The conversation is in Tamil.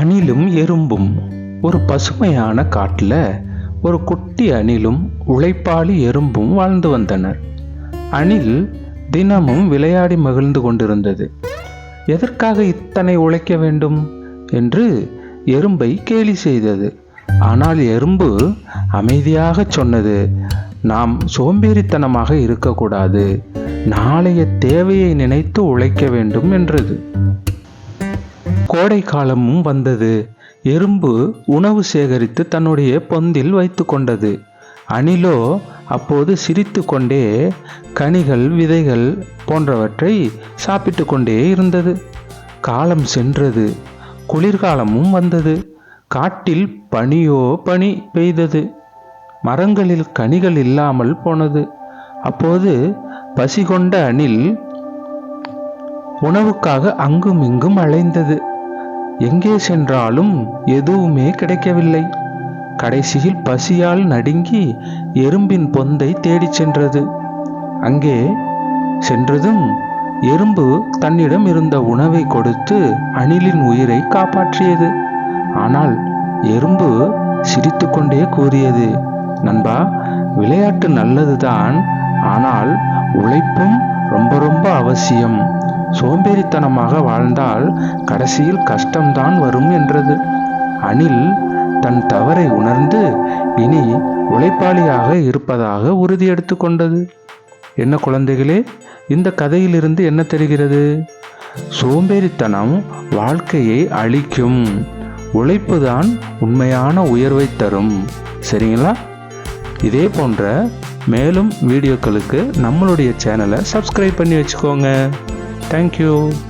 அணிலும் எறும்பும் ஒரு பசுமையான காட்டில் ஒரு குட்டி அணிலும் உழைப்பாளி எறும்பும் வாழ்ந்து வந்தனர். அணில் தினமும் விளையாடி மகிழ்ந்து கொண்டிருந்தது. எதற்காக இத்தனை உழைக்க வேண்டும்? என்று எறும்பை கேலி செய்தது. ஆனால் எறும்பு அமைதியாக சொன்னது நாம் சோம்பேறித்தனமாக இருக்கக்கூடாது நாளைய தேவையை நினைத்து உழைக்க வேண்டும் என்றது. கோடை காலமும் வந்தது. எறும்பு உணவு சேகரித்து தன்னுடைய பொந்தில் வைத்து கொண்டது அணிலோ அப்போது சிரித்து கொண்டே கனிகள் விதைகள் போன்றவற்றை சாப்பிட்டு கொண்டே இருந்தது. காலம் சென்றது. குளிர்காலமும் வந்தது. காட்டில் பனியோ பனி பெய்தது. மரங்களில் கனிகள் இல்லாமல் போனது. அப்போது பசி கொண்ட அணில் உணவுக்காக அங்கும் இங்கும் அலைந்தது. எங்கே சென்றாலும் எதுவுமே கிடைக்கவில்லை. கடைசியில் பசியால் நடுங்கி எறும்பின் பொந்தை தேடிச் சென்றது. அங்கே சென்றதும் எறும்பு தன்னிடம் இருந்த உணவை கொடுத்து அணிலின் உயிரை காப்பாற்றியது. ஆனால் எறும்பு சிரித்துக்கொண்டே கூறியது நண்பா விளையாட்டு நல்லதுதான். ஆனால் உழைப்பும் ரொம்ப ரொம்ப அவசியம். சோம்பேறித்தனமாக வாழ்ந்தால் கடைசியில் கஷ்டம்தான் வரும் என்றது. அணில் தன் தவறை உணர்ந்து இனி உழைப்பாளியாக இருப்பதாக உறுதி எடுத்துக்கொண்டது என்ன குழந்தைகளே இந்த கதையிலிருந்து என்ன தெரிகிறது? சோம்பேறித்தனம் வாழ்க்கையை அழிக்கும். உழைப்புதான் உண்மையான உயர்வை தரும். சரிங்களா? இதே போன்ற மேலும் வீடியோக்களுக்கு நம்மளுடைய சேனலை சப்ஸ்கிரைப் பண்ணி வச்சுக்கோங்க. Thank you.